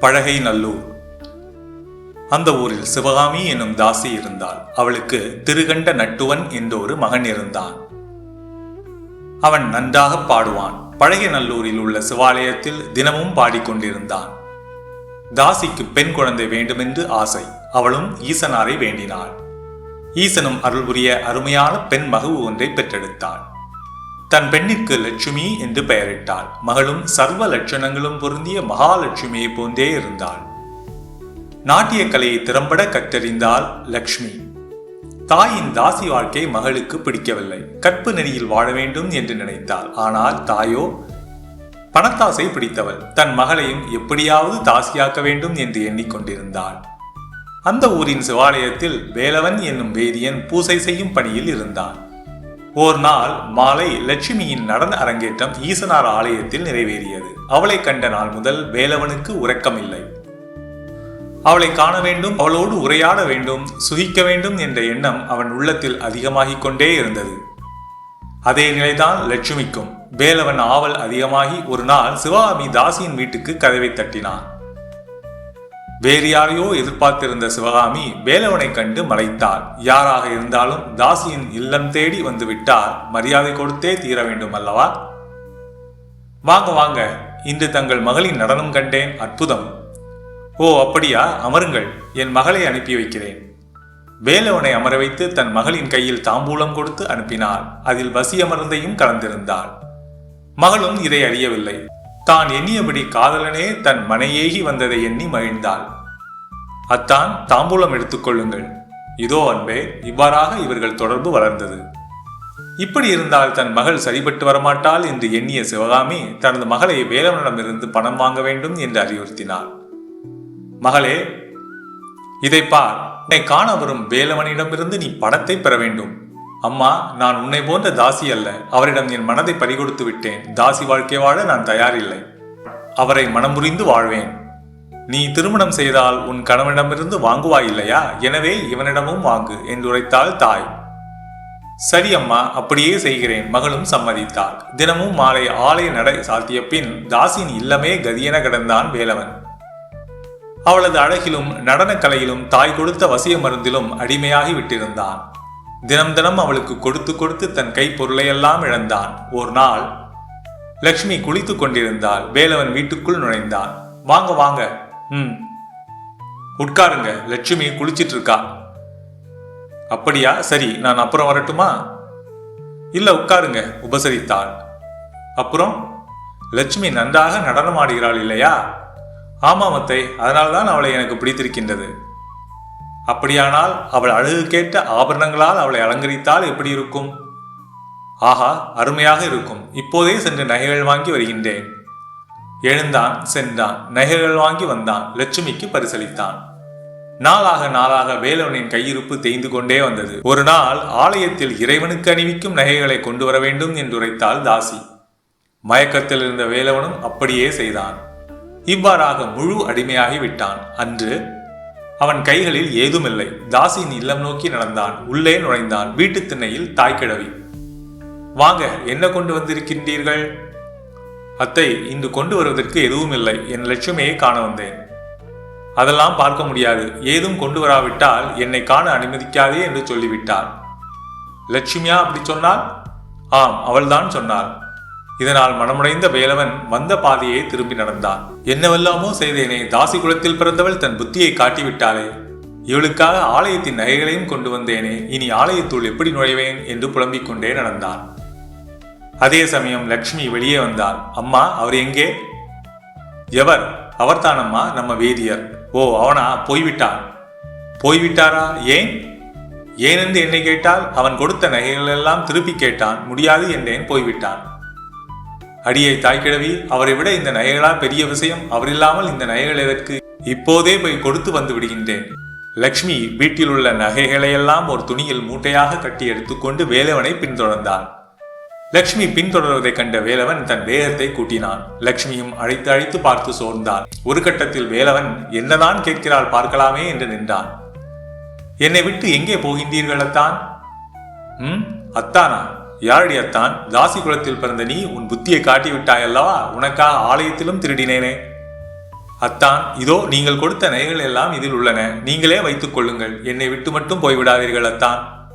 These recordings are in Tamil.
பழகை நல்லூர். அந்த ஊரில் சிவகாமி என்னும் தாசி இருந்தாள். அவளுக்கு திருகண்ட நட்டுவன் என்ற ஒரு மகன் இருந்தான். அவன் நன்றாக பாடுவான். பழகிய நல்லூரில் உள்ள சிவாலயத்தில் தினமும் பாடிக்கொண்டிருந்தான் தாசிக்கு பெண் குழந்தை வேண்டுமென்று ஆசை. அவளும் ஈசனாரை வேண்டினாள். ஈசனும் அருள் புரிய அருமையான பெண் மகவு ஒன்றை பெற்றெடுத்தான். தன் பெண்ணிற்கு லட்சுமி என்று பெயரிட்டாள். மகளும் சர்வ லட்சணங்களும் பொருந்திய மகாலட்சுமியை போன்றே இருந்தாள். நாட்டிய கலையை திறம்பட கற்றறிந்தாள் லக்ஷ்மி. தாயின் தாசி வாழ்க்கை மகளுக்கு பிடிக்கவில்லை. கற்பு நெறியில் வாழ வேண்டும் என்று நினைத்தாள். ஆனால் தாயோ பணத்தாசை பிடித்தவள். தன் மகளையும் எப்படியாவது தாசியாக்க வேண்டும் என்று எண்ணிக்கொண்டிருந்தாள். அந்த ஊரின் சிவாலயத்தில் வேலவன் என்னும் வேதியன் பூசை செய்யும் பணியில் இருந்தான். ஓர் நாள் மாலை லட்சுமியின் நடன அரங்கேற்றம் ஈசனார் ஆலயத்தில் நிறைவேறியது. அவளை கண்ட நாள் முதல் வேலவனுக்கு உறக்கமில்லை. அவளை காண வேண்டும் அவளோடு உரையாட வேண்டும் சுகிக்க வேண்டும் என்ற எண்ணம் அவன் உள்ளத்தில் அதிகமாகிக் கொண்டே இருந்தது. அதே நிலைதான் லட்சுமிக்கும். வேலவன் ஆவல் அதிகமாகி ஒரு நாள் சிவகாமி தாசியின் வீட்டுக்கு கதவை தட்டினான். வேறு யாரையோ எதிர்பார்த்திருந்த சிவகாமி வேலவனை கண்டு மலைத்தாள் யாராக இருந்தாலும் தாசியின் இல்லம் தேடி வந்து மரியாதை கொடுத்தே தீர வேண்டும் அல்லவா வாங்க வாங்க. இன்று தங்கள் மகளின் நடனம் கண்டேன். அற்புதம். ஓ அப்படியா? அமருங்கள். என் மகளை அனுப்பி வைக்கிறேன். வேலவனை அமர வைத்து தன் மகளின் கையில் தாம்பூலம் கொடுத்து அனுப்பினார் அதில் வசி அமர்ந்தையும் கலந்திருந்தாள். மகளும் இதை அறியவில்லை. தான் எண்ணியபடி காதலனே தன் மனையேகி வந்ததை எண்ணி மகிழ்ந்தாள். அத்தான் தாம்பூலம் எடுத்துக்கொள்ளுங்கள் இதோ அன்பே இவ்வாறாக இவர்கள் தொடர்பு வளர்ந்தது. இப்படி இருந்தால் தன் மகள் சரிபட்டு வரமாட்டாள் என்று எண்ணிய சிவகாமி தனது மகளை வேலவனிடமிருந்து பணம் வாங்க வேண்டும் என்று அறிவுறுத்தினாள். மகளே இதை பார். உன்னை காண வரும் வேலவனிடமிருந்து நீ பணத்தை பெற வேண்டும். அம்மா நான் உன்னை போன்ற தாசி அல்ல. அவரிடம் என் மனதை பறிகொடுத்து விட்டேன். தாசி வாழ்க்கை வாழ நான் தயாரில்லை. அவரை மனம் புரிந்து வாழ்வேன். நீ திருமணம் செய்தால் உன் கணவனிடமிருந்து வாங்குவாய் இல்லையா? எனவே இவனிடமும் வாங்கு என்று உரைத்தாள் தாய். சரி அம்மா அப்படியே செய்கிறேன். மகளும் சம்மதித்தாள். தினமும் மாலை ஆலய நடை சாத்திய பின் தாசியின் இல்லமே கதியென கிடந்தான் வேலவன். அவளது அழகிலும் நடனக் கலையிலும் தாய் கொடுத்த வசிய மருந்திலும் அடிமையாகி விட்டிருந்தான். தினம் தினம் அவளுக்கு கொடுத்து கொடுத்து தன் கை பொருளையெல்லாம் இழந்தான். ஒரு நாள் லக்ஷ்மி குளித்துக் கொண்டிருந்தாள். வேலவன் வீட்டுக்குள் நுழைந்தான். வாங்க வாங்க. ம். உட்காருங்க. லட்சுமி குளிச்சிட்டு இருக்கா அப்படியா? சரி நான் அப்புறம் வரட்டுமா? இல்ல உட்காருங்க. உபசரித்தாள். அப்புறம்? லட்சுமி நன்றாக நடனமாடுகிறாள் இல்லையா? ஆமாமத்தை அதனால்தான் அவளை எனக்கு பிடித்திருக்கின்றது. அப்படியானால் அவள் அழகு கேட்ட ஆபரணங்களால் அவளை அலங்கரித்தால் எப்படி இருக்கும்? ஆஹா அருமையாக இருக்கும். இப்போதே சென்று நகைகள் வாங்கி வருகின்றேன். எழுந்தான் சென்றான். நகைகள் வாங்கி வந்தான். லட்சுமிக்கு பரிசளித்தான். நாளாக நாளாக வேலவனின் கையிருப்பு தேய்ந்து கொண்டே வந்தது. ஒரு நாள் ஆலயத்தில் இறைவனுக்கு அணிவிக்கும் நகைகளை கொண்டு வர வேண்டும் என்று உரைத்தாள் தாசி. மயக்கத்தில் இருந்த வேலவனும் அப்படியே செய்தான். இவ்வாறாக முழு அடிமையாகி விட்டான். அன்று அவன் கைகளில் ஏதுமில்லை. தாசியின் இல்லம் நோக்கி நடந்தான். உள்ளே நுழைந்தான். வீட்டு திண்ணையில் தாய்க்கிழவி வாங்க என்ன கொண்டு வந்திருக்கின்றீர்கள்? அத்தை இன்று கொண்டு வருவதற்கு எதுவும் இல்லை என் லட்சுமியை காண வந்தேன். அதெல்லாம் பார்க்க முடியாது. ஏதும் கொண்டு வராவிட்டால் என்னை காண அனுமதிக்காதே என்று சொல்லிவிட்டார் லட்சுமியா? அப்படி சொன்னார் ஆம் அவள்தான் சொன்னாள். இதனால் மனமுடைந்த வேலவன் வந்த பாதையை திரும்பி நடந்தான். என்னவெல்லாமோ செய்தேனே தாசி குலத்தில் பிறந்தவள் தன் புத்தியை காட்டிவிட்டாளே. இவளுக்காக ஆலயத்தின் நகைகளையும் கொண்டு வந்தேனே இனி ஆலயத்துள் எப்படி நுழைவேன் என்று புலம்பிக் கொண்டே நடந்தான். அதே சமயம் லக்ஷ்மி வெளியே வந்தாள். அம்மா அவர் எங்கே? எவர்? அவர்தானம்மா நம்ம வேதியர். ஓ அவனா? போய்விட்டான் போய்விட்டாரா? ஏன்? ஏனென்று என்னை கேட்டால் அவன் கொடுத்த நகைகள் எல்லாம் திருப்பி கேட்டான். முடியாது என்றேன் போய்விட்டான். அடியை தாய்க்கிழவி அவரை விட இந்த நகைகளா பெரிய விஷயம் அவரில்லாமல் இந்த நகைகள் எதற்கு? இப்போதே போய் கொடுத்து வந்து விடுகின்றேன். லக்ஷ்மி வீட்டில் உள்ள நகைகளையெல்லாம் ஒரு துணியில் மூட்டையாக கட்டி எடுத்துக்கொண்டு வேலவனை பின்தொடர்ந்தான். லக்ஷ்மி பின்தொடர்வதைக் கண்ட வேலவன் தன் வேகத்தை கூட்டினான். லக்ஷ்மியும் அழைத்து அழைத்து பார்த்து சோர்ந்தான். ஒரு கட்டத்தில் வேலவன் என்னதான் கேட்கிறாள் பார்க்கலாமே என்று நின்றான். என்னை விட்டு எங்கே போகின்றீர்களத்தான் ம் அத்தானா? யாரடி அத்தான் தாசி குலத்தில் பிறந்த நீ உன் புத்தியை காட்டி விட்டாயல்லவா? உனக்கா ஆலயத்திலும் திருடினேனே. அத்தான் இதோ நீங்கள் கொடுத்த நகைகள் எல்லாம் இதில் உள்ளன. நீங்களே வைத்துக் கொள்ளுங்கள். என்னை விட்டு மட்டும் போய்விடாதீர்கள் அத்தான்.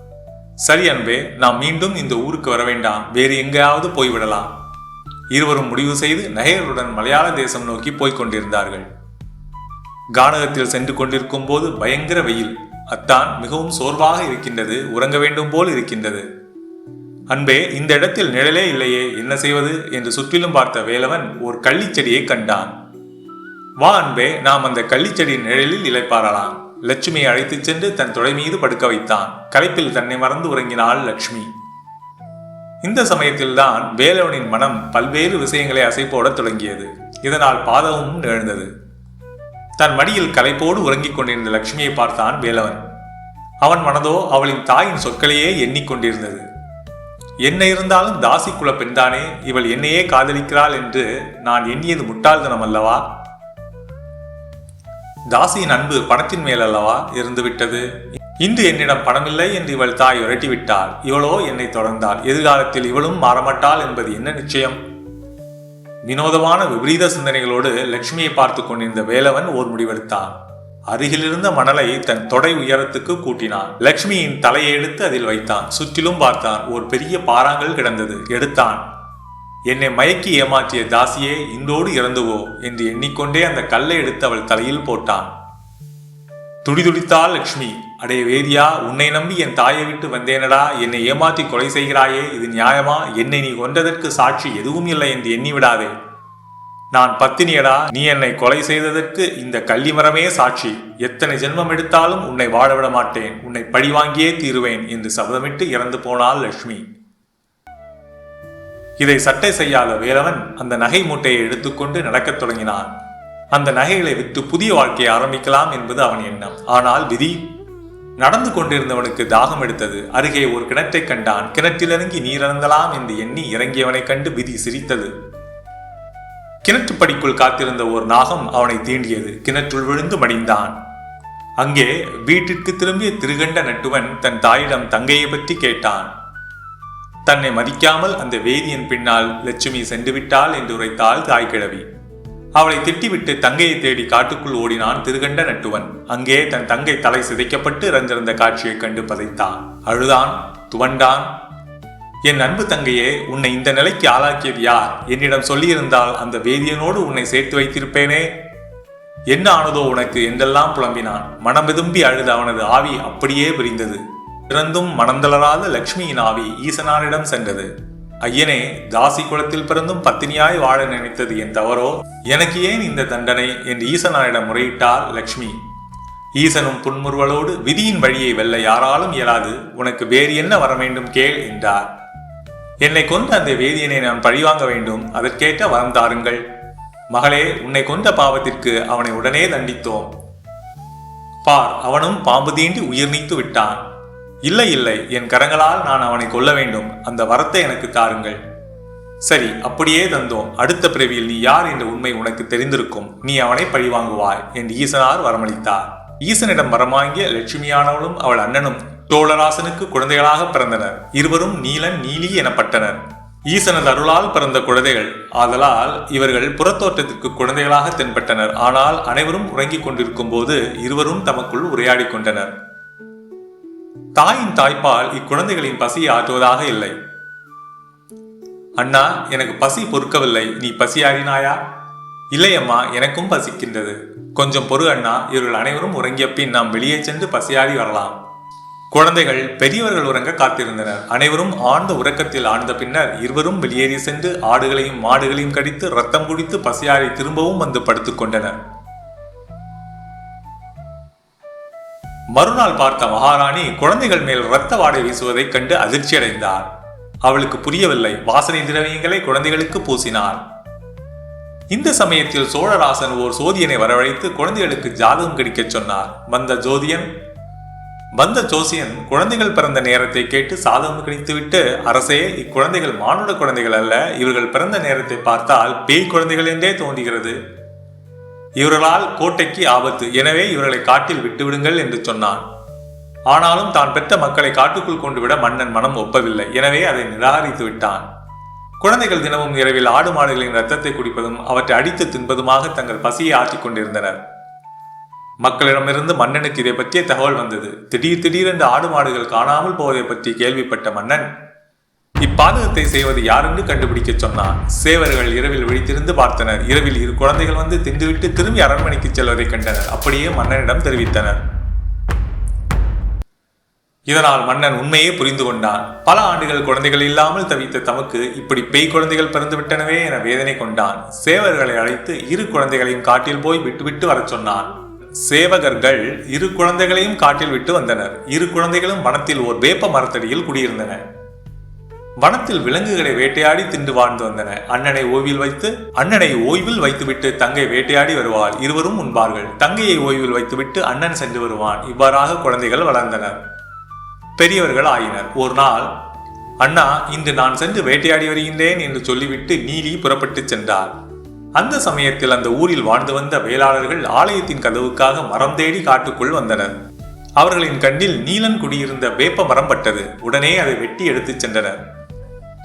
சரி அன்பே நாம் மீண்டும் இந்த ஊருக்கு வர வேண்டாம். வேறு எங்கேயாவது போய்விடலாம். இருவரும் முடிவு செய்து நகைகளுடன் மலையாள தேசம் நோக்கி போய்க் கொண்டிருந்தார்கள். கானகத்தில் சென்று கொண்டிருக்கும் போது பயங்கர வெயில். அத்தான் மிகவும் சோர்வாக இருக்கின்றது உறங்க வேண்டும் போல் இருக்கின்றது. அன்பே இந்த இடத்தில் நிழலே இல்லையே என்ன செய்வது? என்று சுற்றிலும் பார்த்த வேலவன் ஒரு கள்ளிச்செடியை கண்டான். வா அன்பே நாம் அந்த கள்ளிச்செடியின் நிழலில் இளைப்பாறலாம். லட்சுமியை அழைத்துச் சென்று தன் தொடை மீது படுக்க வைத்தான். களைப்பில் தன்னை மறந்து உறங்கினாள் லட்சுமி. இந்த சமயத்தில்தான் வேலவனின் மனம் பல்வேறு விஷயங்களை அசைப்போடத் தொடங்கியது. இதனால் பாதகமும் நிகழ்ந்தது. தன் மடியில் களைப்போடு உறங்கிக் கொண்டிருந்த லட்சுமியை பார்த்தான் வேலவன். அவன் மனதோ அவளின் தாயின் சொற்களையே எண்ணிக்கொண்டிருந்தது என்ன இருந்தாலும் தாசி குல பெண்தானே இவள் என்னையே காதலிக்கிறாள் என்று நான் எண்ணியது முட்டாள்தனம் அல்லவா? தாசியின் அன்பு பணத்தின் மேல் அல்லவா இருந்துவிட்டது? இன்று என்னிடம் பணமில்லை என்று இவள் தாய் விரட்டிவிட்டாள். இவளோ என்னை தொடர்ந்தாள். எதிர்காலத்தில் இவளும் மாறமாட்டாள் என்பது என்ன நிச்சயம்? வினோதமான விபரீத சிந்தனைகளோடு லட்சுமியை பார்த்து கொண்டிருந்த வேலவன் ஓர் முடிவெடுத்தான். அருகிலிருந்த மணலை தன் தொடை உயரத்துக்கு கூட்டினான். லக்ஷ்மியின் தலையை எடுத்து அதில் வைத்தான். சுற்றிலும் பார்த்தான். ஒரு பெரிய பாறாங்கல் கிடந்தது. எடுத்தான். என்னை மயக்கி ஏமாற்றிய தாசியே இன்றோடு இறந்துவோ? என்று எண்ணிக்கொண்டே அந்த கல்லை எடுத்து அவள் தலையில் போட்டான். துடிதுடித்தாள் லக்ஷ்மி. அடே வேதியா உன்னை நம்பி என் தாயை விட்டு வந்தேனடா. என்னை ஏமாற்றி கொலை செய்கிறாயே. இது நியாயமா? என்னை நீ கொன்றதற்கு சாட்சி எதுவும் இல்லை என்று எண்ணி விடாதே நான் பத்தினியடா நீ என்னை கொலை செய்ததற்கு இந்த கள்ளிமரமே சாட்சி. எத்தனை ஜென்மம் எடுத்தாலும் உன்னை வாழவிட மாட்டேன் உன்னை பழிவாங்கியே தீருவேன் என்று சபதமிட்டு இறந்து போனாள் லட்சுமி. இதை சட்டை செய்யாத வேலவன் அந்த நகை மூட்டையை எடுத்துக்கொண்டு நடக்கத் தொடங்கினான். அந்த நகைகளை விற்று புதிய வாழ்க்கையை ஆரம்பிக்கலாம் என்பது அவன் எண்ணம். ஆனால் விதி நடந்து கொண்டிருந்தவனுக்கு தாகம் எடுத்தது. அருகே ஒரு கிணற்றைக் கண்டான். கிணற்றிலிறங்கி நீரந்தலாம் என்று எண்ணி இறங்கியவனைக் கண்டு விதி சிரித்தது. கிணற்றுப்படிக்குள் காத்திருந்த ஒரு நாகம் அவனை தீண்டியது. கிணற்றுள் விழுந்து மடிந்தான். அங்கே வீட்டிற்கு திரும்பிய திருகண்ட நட்டுவன் தன் தாயிடம் தங்கையை பற்றி கேட்டான். தன்னை மதிக்காமல் அந்த வேதியின் பின்னால் லட்சுமி சென்று விட்டாள் என்று உரைத்தாள் தாய்கிழவி. அவளை திட்டிவிட்டு தங்கையை தேடி காட்டுக்குள் ஓடினான் திருகண்ட நட்டுவன். அங்கே தன் தங்கை தலை சிதைக்கப்பட்டு இறந்திருந்த காட்சியைக் கண்டு பதைத்தான். அழுதான் துவண்டான் என் அன்பு தங்கையே உன்னை இந்த நிலைக்கு ஆளாக்கியது யார்? என்னிடம் சொல்லியிருந்தால் அந்த வேதியனோடு உன்னை சேர்த்து வைத்திருப்பேனே? என்ன ஆனதோ உனக்கு? என்றெல்லாம் புலம்பினான். மனம் விதும்பி அழுத அவனது ஆவி அப்படியே பிரிந்தது பிறந்தும் மனந்தளராத லக்ஷ்மியின் ஆவி ஈசனாரிடம் சென்றது. ஐயனே தாசி குலத்தில் பிறந்தும் பத்தினியாய் வாழ நினைத்தது என் தவறோ? எனக்கு ஏன் இந்த தண்டனை? என்று ஈசனானிடம் முறையிட்டார் லக்ஷ்மி. ஈசனும் புன்முறுவலோடு விதியின் வழியை வெல்ல யாராலும் இயலாது. உனக்கு வேறு என்ன வர வேண்டும் கேள் என்றார். என்னை கொண்ட அந்த வேதியனை நான் பழிவாங்க வேண்டும். அதற்கேற்ற வரம் தாருங்கள். மகளே உன்னை கொண்ட பாவத்திற்கு அவனை உடனே தண்டித்தோம். பார் அவனும் பாம்பு தீண்டி உயிர் நீத்து விட்டான். இல்லை இல்லை என் கரங்களால் நான் அவனை கொல்ல வேண்டும். அந்த வரத்தை எனக்கு தாருங்கள். சரி அப்படியே தந்தோம். அடுத்த பிறவியில் நீ யார் என்ற உண்மை உனக்கு தெரிந்திருக்கும். நீ அவனை பழிவாங்குவாய் என்று ஈசனார் வரமளித்தார். ஈசனிடம் வரமாங்கிய லட்சுமியானவளும் அவள் அண்ணனும் தோழராசனுக்கு குழந்தைகளாக பிறந்தனர். இருவரும் நீலன் நீலி எனப்பட்டனர். ஈசனது அருளால் பிறந்த குழந்தைகள். ஆதலால் இவர்கள் புறத்தோட்டத்திற்கு குழந்தைகளாக தென்பட்டனர். ஆனால் அனைவரும் உறங்கிக் கொண்டிருக்கும் போது இருவரும் தமக்குள் உரையாடிக் கொண்டனர். தாயின் தாய்ப்பால் இக்குழந்தைகளின் பசியை ஆற்றுவதாக இல்லை. அண்ணா எனக்கு பசி பொறுக்கவில்லை. நீ பசியாறினாயா? இல்லையம்மா எனக்கும் பசிக்கின்றது. கொஞ்சம் பொறு அண்ணா. இவர்கள் அனைவரும் உறங்கிய பின் நாம் வெளியே சென்று பசியாறி வரலாம். குழந்தைகள் பெரியவர்கள் உறங்க காத்திருந்தனர். அனைவரும் ஆழ்ந்த உறக்கத்தில் ஆழ்ந்த பின்னர் இருவரும் வெளியேறி சென்று ஆடுகளையும் மாடுகளையும் கடித்து ரத்தம் குடித்து பசியாறை திரும்பவும் வந்து படுத்துக்கொண்டனர் மறுநாள் பார்த்த மகாராணி குழந்தைகள் மேல் இரத்த வாடை வீசுவதைக் கண்டு அதிர்ச்சியடைந்தார். அவளுக்கு புரியவில்லை. வாசனை திரவியங்களை குழந்தைகளுக்கு பூசினார். இந்த சமயத்தில் சோழராசன் ஓர் சோதியனை வரவழைத்து குழந்தைகளுக்கு ஜாதகம் கடிக்கச் சொன்னார். வந்த ஜோதியன் வந்த ஜோசியன் குழந்தைகள் பிறந்த நேரத்தை கேட்டு சாதகம் கிடைத்துவிட்டு அரசே இக்குழந்தைகள் மானுட குழந்தைகள் அல்ல. இவர்கள் பிறந்த நேரத்தை பார்த்தால் பேய் குழந்தைகள் என்றே தோன்றுகிறது. இவர்களால் கோட்டைக்கு ஆபத்து. எனவே இவர்களை காட்டில் விட்டுவிடுங்கள் என்று சொன்னான். ஆனாலும் தான் பெற்ற மக்களை காட்டுக்குள் கொண்டு விட மன்னன் மனம் ஒப்பவில்லை. எனவே அதை நிராகரித்து விட்டான். குழந்தைகள் தினமும் இரவில் ஆடு மாடுகளின் ரத்தத்தை குடிப்பதும் அவற்றை அடித்து தின்பதுமாக தங்கள் பசியை ஆற்றிக் கொண்டிருந்தனர். மக்களிடமிருந்து மன்னனுக்கு இதை பற்றிய தகவல் வந்தது. திடீர் திடீரென்று ஆடு மாடுகள் காணாமல் போவதை பற்றி கேள்விப்பட்ட மன்னன் இப்பாதகத்தை செய்வது யாரென்று கண்டுபிடிக்கச் சொன்னான். சேவர்கள் இரவில் விழித்திருந்து பார்த்தனர். இரவில் இரு குழந்தைகள் வந்து தின்றுவிட்டு திரும்பி அரண்மனைக்கு செல்வதை கண்டனர். அப்படியே மன்னனிடம் தெரிவித்தனர். இதனால் மன்னன் உண்மையே புரிந்து கொண்டான். பல ஆண்டுகள் குழந்தைகள் இல்லாமல் தவித்த தமக்கு இப்படி பேய் குழந்தைகள் பிறந்து விட்டனவே என வேதனை கொண்டான். சேவர்களை அழைத்து இரு குழந்தைகளையும் காட்டில் போய் விட்டுவிட்டு வரச் சொன்னான். சேவகர்கள் இரு குழந்தைகளையும் காட்டில் விட்டு வந்தனர். இரு குழந்தைகளும் வனத்தில் ஓர் வேப்ப மரத்தடியில் குடியிருந்தன. வனத்தில் விலங்குகளை வேட்டையாடி தின்று வாழ்ந்து வந்தன. அண்ணனை ஓய்வில் வைத்து அண்ணனை ஓய்வில் வைத்துவிட்டு தங்கை வேட்டையாடி வருவாள். இருவரும் உண்பார்கள். தங்கையை ஓய்வில் வைத்துவிட்டு அண்ணன் சென்று வருவான். இவ்வாறாக குழந்தைகள் வளர்ந்தனர். பெரியவர்கள் ஆயினர். ஒரு நாள் அண்ணா இன்று நான் சென்று வேட்டையாடி வருகின்றேன் என்று சொல்லிவிட்டு நீலி புறப்பட்டுச் சென்றார் அந்த சமயத்தில் அந்த ஊரில் வாழ்ந்து வந்த வேளாளர்கள் ஆலயத்தின் கதவுக்காக மரம் தேடி காட்டுக்குள் வந்தனர். அவர்களின் கண்ணில் நீலன் குடியிருந்த வேப்ப மரம் பட்டது. உடனே அதை வெட்டி எடுத்துச் சென்றனர்.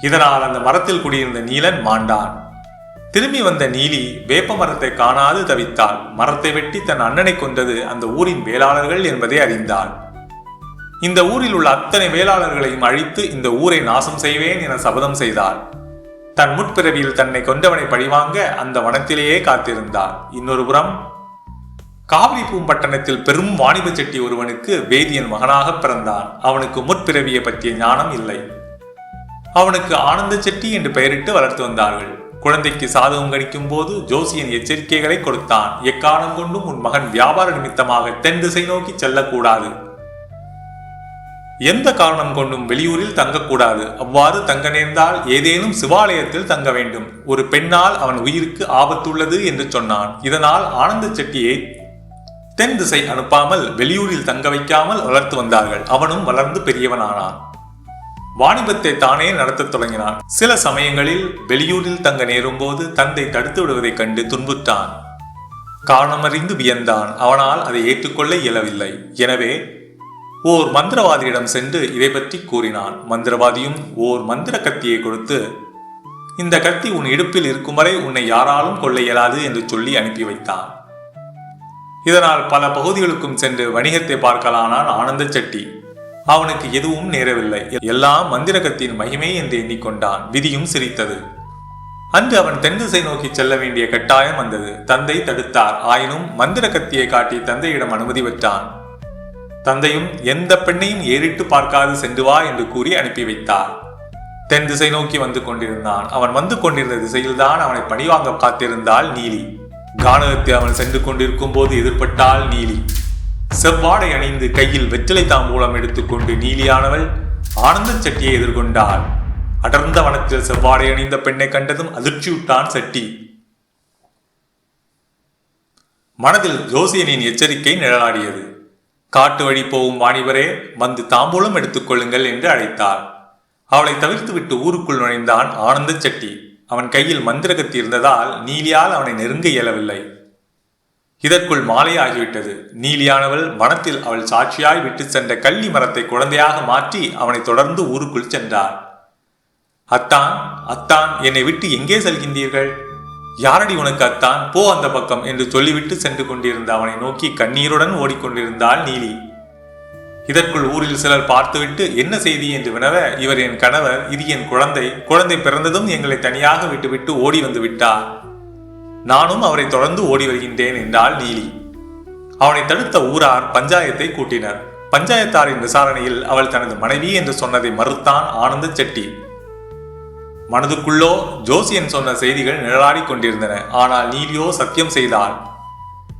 இதனால் அந்த மரத்தில் குடியிருந்த நீலன் மாண்டான். திரும்பி வந்த நீலி வேப்ப மரத்தை காணாது தவித்தாள். மரத்தை வெட்டி தன் அண்ணனை கொண்டது அந்த ஊரின் வேளாளர்கள் என்பதை அறிந்தாள். இந்த ஊரில் உள்ள அத்தனை வேளாளர்களையும் அழித்து இந்த ஊரை நாசம் செய்வேன் என சபதம் செய்தாள். தன் முற்பிறவியில் தன்னை கொண்டவனை பழிவாங்க அந்த வனத்திலேயே காத்திருந்தார் இன்னொரு புறம் காவிரி பூம்பட்டணத்தில் பெரும் வாணிப செட்டி ஒருவனுக்கு வேதியன் மகனாக பிறந்தான். அவனுக்கு முற்பிறவியை பற்றிய ஞானம் இல்லை. அவனுக்கு ஆனந்த செட்டி என்று பெயரிட்டு வளர்த்து வந்தார்கள். குழந்தைக்கு சாதகம் கணிக்கும் போது ஜோசியன் எச்சரிக்கைகளை கொடுத்தான். எக்காலம் கொண்டும் உன் மகன் வியாபார நிமித்தமாக தென் திசை நோக்கி செல்லக்கூடாது. எந்த காரணம் கொண்டும் வெளியூரில் தங்கக்கூடாது. அவ்வாறு தங்க நேர்ந்தால் ஏதேனும் சிவாலயத்தில் தங்க வேண்டும். ஒரு பெண்ணால் அவன் உயிருக்கு ஆபத்துள்ளது என்று சொன்னான். இதனால் ஆனந்த செட்டியை தென் திசை அனுப்பாமல் வெளியூரில் தங்க வைக்காமல் வளர்த்து வந்தார்கள். அவனும் வளர்ந்து பெரியவனானான். வாணிபத்தை தானே நடத்தத் தொடங்கினான். சில சமயங்களில் வெளியூரில் தங்க நேரும் போது தந்தை தடுத்து விடுவதைக் கண்டு துன்புற்றான். காரணமறிந்து வியந்தான். அவனால் அதை ஏற்றுக்கொள்ள இயலவில்லை. எனவே ஓர் மந்திரவாதியிடம் சென்று இதை பற்றி கூறினான். மந்திரவாதியும் ஓர் மந்திர கத்தியை கொடுத்து இந்த கத்தி உன் இடுப்பில் இருக்கும் வரை உன்னை யாராலும் கொள்ள இயலாது என்று சொல்லி அனுப்பி வைத்தான். இதனால் பல பகுதிகளுக்கும் சென்று வணிகத்தை பார்க்கலானான் ஆனந்த செட்டி. அவனுக்கு எதுவும் நேரவில்லை. எல்லாம் மந்திர கத்தியின் மகிமை என்று எண்ணிக்கொண்டான். விதியும் சிரித்தது. அன்று அவன் தென் திசை நோக்கி செல்ல வேண்டிய கட்டாயம் வந்தது. தந்தை தடுத்தார். ஆயினும் மந்திர கத்தியை காட்டி தந்தையிடம் அனுமதி பெற்றான். தந்தையும் எந்த பெண்ணையும் ஏறிட்டு பார்க்காது சென்று வா என்று கூறி அனுப்பி வைத்தார். தென் திசை நோக்கி வந்து கொண்டிருந்தான். அவன் வந்து கொண்டிருந்த திசையில்தான் அவனை பணிவாங்க காத்திருந்தாள் நீலி. கானகத்தை அவன் சென்று கொண்டிருக்கும் போது எதிர்பட்டாள் நீலி. செவ்வாடை அணிந்து கையில் வெற்றிலை தாம்பூலம் எடுத்துக்கொண்டு நீலியானவள் ஆனந்த செட்டியை எதிர்கொண்டாள். அடர்ந்த வனத்தில் செவ்வாடை அணிந்த பெண்ணை கண்டதும் அதிர்ச்சியுட்டான் செட்டி. மனதில் ஜோசியனின் எச்சரிக்கை நிழலாடியது. காட்டு வழி போகும் வாணிபரே வந்து தாம்பூலம் எடுத்துக்கொள்ளுங்கள் என்று அழைத்தார் அவளை தவிர்த்துவிட்டு ஊருக்குள் நுழைந்தான் ஆனந்த செட்டி. அவன் கையில் மந்திரகத்தி இருந்ததால் நீலியால் அவனை நெருங்க இயலவில்லை. இதற்குள் மாலை ஆகிவிட்டது நீலியானவள் வனத்தில் அவள் சாட்சியாய் விட்டு சென்ற கள்ளி மரத்தை குழந்தையாக மாற்றி அவனை தொடர்ந்து ஊருக்குள் சென்றார் அத்தான் அத்தான் என்னை விட்டு எங்கே செல்கின்றீர்கள்? யாரடி உனக்கு அத்தான் போ அந்த பக்கம் என்று சொல்லிவிட்டு சென்று கொண்டிருந்த அவனை நோக்கி கண்ணீருடன் ஓடிக்கொண்டிருந்தாள் நீலி. இதற்குள் ஊரில் சிலர் பார்த்துவிட்டு என்ன செய்தி என்று வினவ இவர் என் கணவர் இது என் குழந்தை குழந்தை பிறந்ததும் எங்களை தனியாக விட்டுவிட்டு ஓடி வந்து விட்டார். நானும் அவரை தொடர்ந்து ஓடி வருகின்றேன் என்றாள் நீலி. அவனை தடுத்த ஊரார் பஞ்சாயத்தை கூட்டினர். பஞ்சாயத்தாரின் விசாரணையில் அவள் தனது மனைவி என்று சொன்னதை மறுத்தான் ஆனந்த செட்டி. மனதுக்குள்ளோ ஜோசியன் சொன்ன செய்திகள் நிழலாடிக் கொண்டிருந்தன. ஆனால் நீலியோ சத்தியம் செய்தாள்.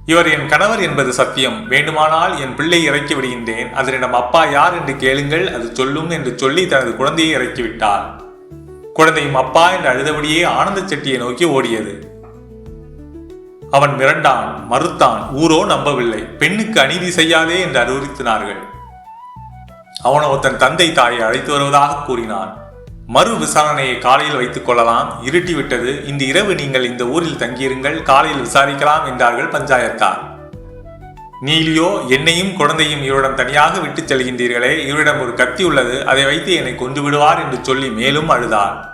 இவர் என் கணவர் என்பது சத்தியம். வேண்டுமானால் என் பிள்ளை இறக்கி விடுகின்றேன். அதனிடம் அப்பா யார் என்று கேளுங்கள். அது சொல்லும் என்று சொல்லி தனது குழந்தையை இறக்கிவிட்டார் குழந்தையும் அப்பா என்று அழுதபடியே ஆனந்த செட்டியை நோக்கி ஓடியது. அவன் மிரண்டான் மறுத்தான் ஊரோ நம்பவில்லை. பெண்ணுக்கு அநீதி செய்யாதே என்று அறிவுறுத்தினார்கள். அவனோ தன் தந்தை தாயை அழைத்து வருவதாக கூறினான். மறு விசாரணையை காலையில் வைத்துக் கொள்ளலாம். இருட்டி விட்டது இந்த இரவு நீங்கள் இந்த ஊரில் தங்கியிருங்கள். காலையில் விசாரிக்கலாம் என்றார்கள் பஞ்சாயத்தார் நீலியோ என்னையும் குழந்தையும் இவரிடம் தனியாக விட்டுச் செல்கின்றீர்களே. இவரிடம் ஒரு கத்தி உள்ளது. அதை வைத்து என்னை கொண்டு விடுவார் என்று சொல்லி மேலும் அழுதார்.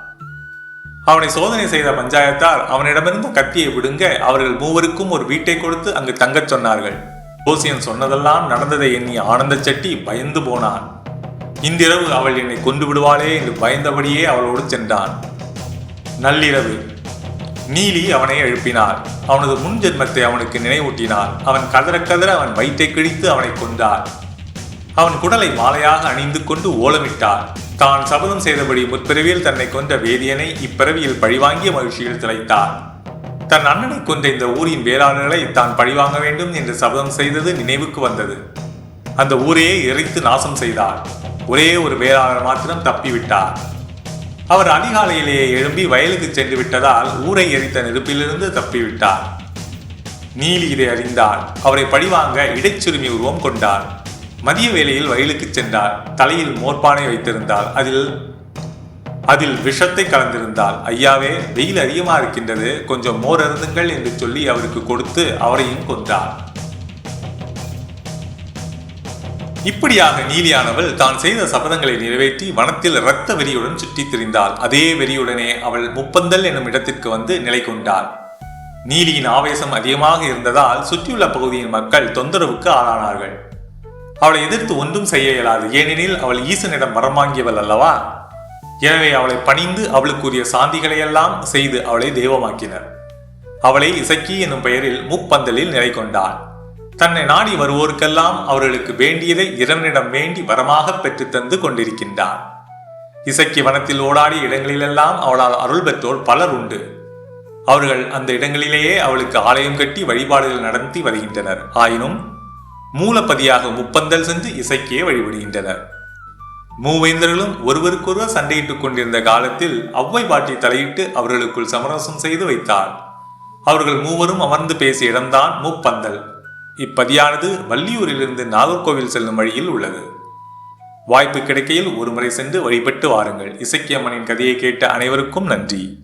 அவனை சோதனை செய்த பஞ்சாயத்தார் அவனிடமிருந்த கத்தியை விடுங்க. அவர்கள் மூவருக்கும் ஒரு வீட்டை கொடுத்து அங்கு தங்கச் சொன்னார்கள். ஜோசியன் சொன்னதெல்லாம் நடந்ததை எண்ணி ஆனந்த செட்டி பயந்து போனான். இன்றிரவு அவள் என்னை கொண்டு விடுவாளே என்று பயந்தபடியே அவளோடு சென்றான். நள்ளிரவு நீலி அவனை எழுப்பினார் அவனது முன் ஜென்மத்தை அவனுக்கு நினைவூட்டினார் அவன் கதற கதற அவன் வயிற்றை கிழித்து அவனை கொண்டார் அவன் குடலை மாலையாக அணிந்து கொண்டு ஓலமிட்டார் தான் சபதம் செய்தபடி முற்பிறவியில் தன்னை கொன்ற வேதியனை இப்பிறவியில் பழிவாங்கிய மகிழ்ச்சியில் திளைத்தார் தன் அண்ணனை கொன்ற இந்த ஊரின் வேளாளர்களை தான் பழிவாங்க வேண்டும் என்று சபதம் செய்தது நினைவுக்கு வந்தது. அந்த ஊரையே எரித்து நாசம் செய்தார் ஒரே ஒரு வேளாளர் மாத்திரம் தப்பிவிட்டார். அவர் அதிகாலையிலேயே எழும்பி வயலுக்கு சென்று விட்டதால் ஊரை எரித்த நெருப்பிலிருந்து தப்பிவிட்டார். நீலி இதை அறிந்தார் அவரை பழிவாங்க இடைச்சுருமி உருவம் கொண்டார். மதிய வேளையில் வயலுக்கு சென்றார் தலையில் மோர்பானை வைத்திருந்தார் அதில் அதில் விஷத்தை கலந்திருந்தால் ஐயாவே வெயில் அதிகமா இருக்கின்றது கொஞ்சம் மோர் அருந்துங்கள் என்று சொல்லி அவருக்கு கொடுத்து அவரையும் கொன்றார். இப்படியாக நீலியானவள் தான் செய்த சபதங்களை நிறைவேற்றி வனத்தில் இரத்த வெறியுடன் சுற்றித் திரிந்தாள். அதே வெறியுடனே அவள் முப்பந்தல் என்னும் இடத்திற்கு வந்து நிலை கொண்டாள். நீலியின் ஆவேசம் அதிகமாக இருந்ததால் சுற்றியுள்ள பகுதியின் மக்கள் தொந்தரவுக்கு ஆளானார்கள். அவளை எதிர்த்து ஒன்றும் செய்ய இயலாது. ஏனெனில் அவள் ஈசனிடம் வரம் வாங்கியவள் அல்லவா? எனவே அவளை பணிந்து அவளுக்குரிய சாந்திகளையெல்லாம் செய்து அவளை தெய்வமாக்கினர். அவளை இசக்கி என்னும் பெயரில் முப்பந்தலில் நிலை கொண்டாள் தன்னை நாடி வருவோருக்கெல்லாம் அவர்களுக்கு வேண்டியதை இறைவனிடம் வேண்டி வரமாக பெற்று தந்து கொண்டிருக்கின்றார். இசக்கி வனத்தில் ஓடாடிய இடங்களிலெல்லாம் அவளால் அருள் பெற்றோர் பலர் உண்டு. அவர்கள் அந்த இடங்களிலேயே அவளுக்கு ஆலயம் கட்டி வழிபாடுகள் நடத்தி வருகின்றனர். ஆயினும் மூலப்பதியாக முப்பந்தல் சென்று இசைக்கே வழிபடுகின்றனர். மூவேந்தர்களும் ஒருவருக்கொருவர் சண்டையிட்டுக் கொண்டிருந்த காலத்தில் அவ்வை பாட்டி தலையிட்டு அவர்களுக்குள் சமரசம் செய்து வைத்தார். அவர்கள் மூவரும் அமர்ந்து பேசிய இடம்தான் முப்பந்தல். இப்பதியானது வள்ளியூரிலிருந்து நாகர்கோவில் செல்லும் வழியில் உள்ளது. வாய்ப்பு கிடைக்கையில் ஒருமுறை சென்று வழிபட்டு வாருங்கள். இசக்கியம்மனின் கதையை கேட்ட அனைவருக்கும் நன்றி.